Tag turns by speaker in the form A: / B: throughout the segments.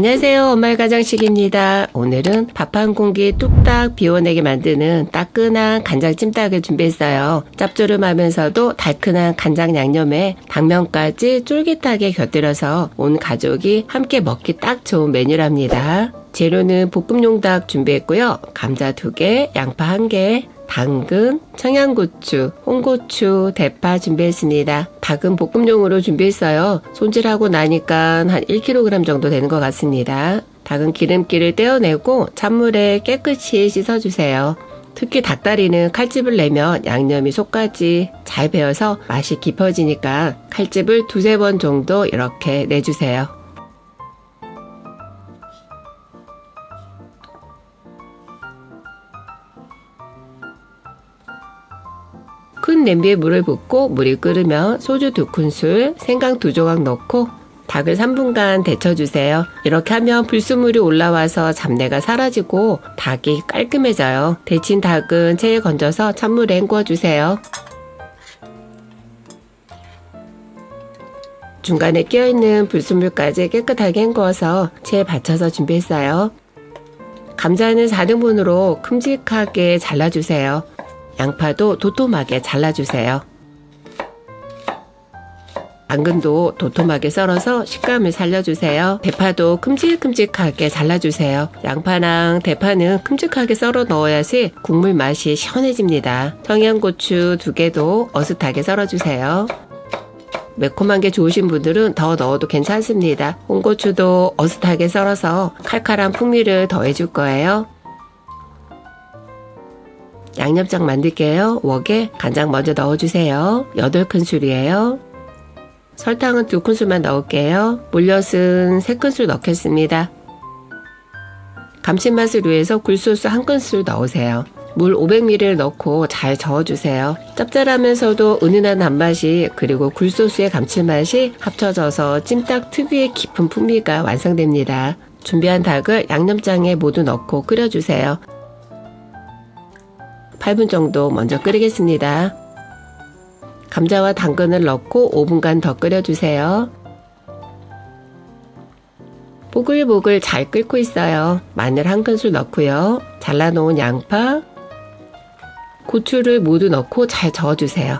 A: 안녕하세요. 엄마의 가정식입니다. 오늘은 밥 한 공기 뚝딱 비워내게 만드는 따끈한 간장 찜닭을 준비했어요. 짭조름하면서도 달큰한 간장 양념에 당면까지 쫄깃하게 곁들여서 온 가족이 함께 먹기 딱 좋은 메뉴랍니다. 재료는 볶음용 닭 준비했고요. 감자 2개, 양파 1개, 당근, 청양고추, 홍고추, 대파 준비했습니다. 닭은 볶음용으로 준비했어요. 손질하고 나니까 한 1kg 정도 되는 것 같습니다. 닭은 기름기를 떼어내고 찬물에 깨끗이 씻어주세요. 특히 닭다리는 칼집을 내면 양념이 속까지 잘 배어서 맛이 깊어지니까 칼집을 두세 번 정도 이렇게 내주세요. 큰 냄비에 물을 붓고 물이 끓으면 소주 두 큰술, 생강 두 조각 넣고 닭을 3분간 데쳐주세요. 이렇게 하면 불순물이 올라와서 잡내가 사라지고 닭이 깔끔해져요. 데친 닭은 체에 건져서 찬물에 헹궈주세요. 중간에 끼어있는 불순물까지 깨끗하게 헹궈서 체에 받쳐서 준비했어요. 감자는 4등분으로 큼직하게 잘라주세요. 양파도 도톰하게 잘라주세요. 당근도 도톰하게 썰어서 식감을 살려주세요. 대파도 큼직큼직하게 잘라주세요. 양파랑 대파는 큼직하게 썰어 넣어야지 국물 맛이 시원해집니다. 청양고추 두 개도 어슷하게 썰어주세요. 매콤한 게 좋으신 분들은 더 넣어도 괜찮습니다. 홍고추도 어슷하게 썰어서 칼칼한 풍미를 더해줄 거예요. 양념장 만들게요. 웍에 간장 먼저 넣어주세요. 8큰술이에요. 설탕은 2큰술만 넣을게요. 물엿은 3큰술 넣겠습니다. 감칠맛을 위해서 굴소스 1큰술 넣으세요. 물 500ml를 넣고 잘 저어주세요. 짭짤하면서도 은은한 단맛이 그리고 굴소스의 감칠맛이 합쳐져서 찜닭 특유의 깊은 풍미가 완성됩니다. 준비한 닭을 양념장에 모두 넣고 끓여주세요. 8분 정도 먼저 끓이겠습니다. 감자와 당근을 넣고 5분간 더 끓여주세요. 보글보글 잘 끓고 있어요. 마늘 한 큰술 넣고요. 잘라놓은 양파, 고추를 모두 넣고 잘 저어주세요.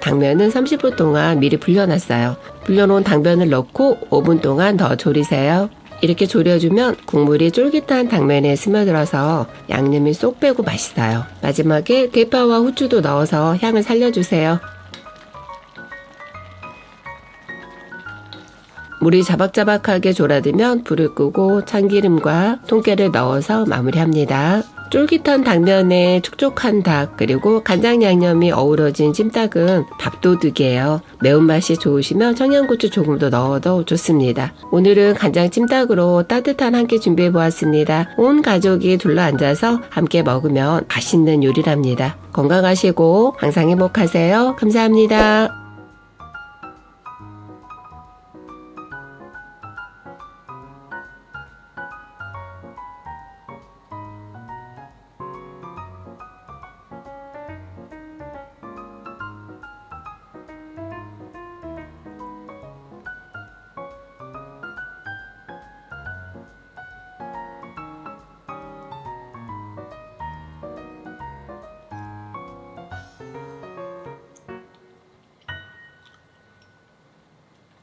A: 당면은 30분 동안 미리 불려놨어요. 불려놓은 당면을 넣고 5분 동안 더 졸이세요. 이렇게 졸여주면 국물이 쫄깃한 당면에 스며들어서 양념이 쏙 빼고 맛있어요. 마지막에 대파와 후추도 넣어서 향을 살려주세요. 물이 자박자박하게 졸아들면 불을 끄고 참기름과 통깨를 넣어서 마무리합니다. 쫄깃한 당면에 촉촉한 닭 그리고 간장 양념이 어우러진 찜닭은 밥도둑이에요. 매운맛이 좋으시면 청양고추 조금 더 넣어도 좋습니다. 오늘은 간장 찜닭으로 따뜻한 한 끼 준비해 보았습니다. 온 가족이 둘러앉아서 함께 먹으면 맛있는 요리랍니다. 건강하시고 항상 행복하세요. 감사합니다.